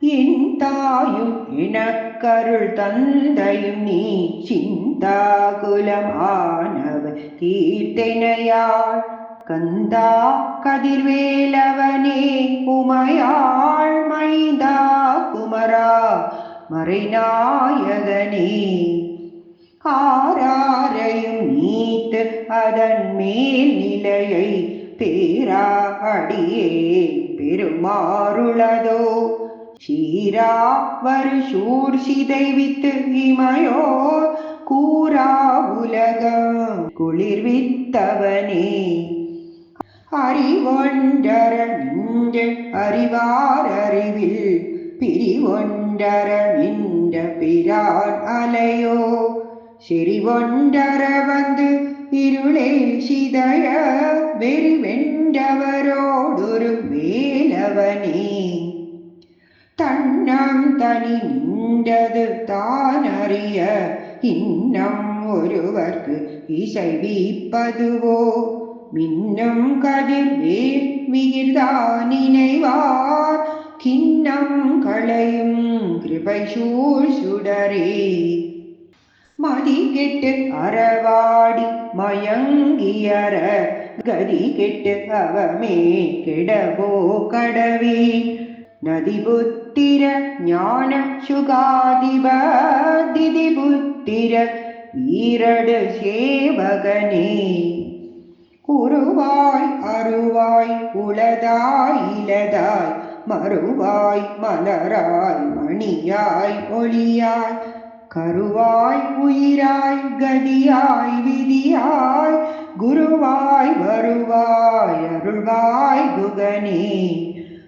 என் தாயும் எனக்கருள் தந்தையும் நீ சிந்தாகுலம் ஆனவர் கந்தா கதிர்வேலவனே உமையாள் மைந்தா குமரா மறைநாயகனே. ஆராரையும் நீத்து அதன் மேல் நிலையை பேரா அடியே பெருமாறுளதோ. சீரா வருஷூர் சிதைவித்து இமையோ கூரா உலகம் குளிர்வித்தவனே அறிவொண்டர நின்ற அறிவார் அறிவில் பிரிவொண்டர நின்ற பிரான் அலையோ. செறிவொண்டர வந்து இருளே சிதய வெறி மேலவனே. தன்னம் தனி நின்றது தான் அறிய இன்னம் ஒருவர்க்கு இசை வீப்பதுவோ? மின்னும் கதிர் வேல் விகிர்தா நினைவார் கிண்ணம் களையும் கிருபை சூழ் சுடரே. மதி கெட்டு அறவாடி மயங்கியற கதி கெட்டு அவமே கெடவோ கடவே? നദിബുത്തിര ജ്ഞാന ശുഗാധിപതിബുത്തിര ഈരട് സേവകനേ. കുറുവായ് അറുവായ് ഉളതായ് ഇലതായ് മറുവായ് മലരായ് മണിയായ് ഒളിയായ് കരുവായ് ഉയിരായ് ഗതിയായ് വിധിയായ് ഗുരുവായ് വരുവായ് അരുൾവായ് ഗുഗനേ.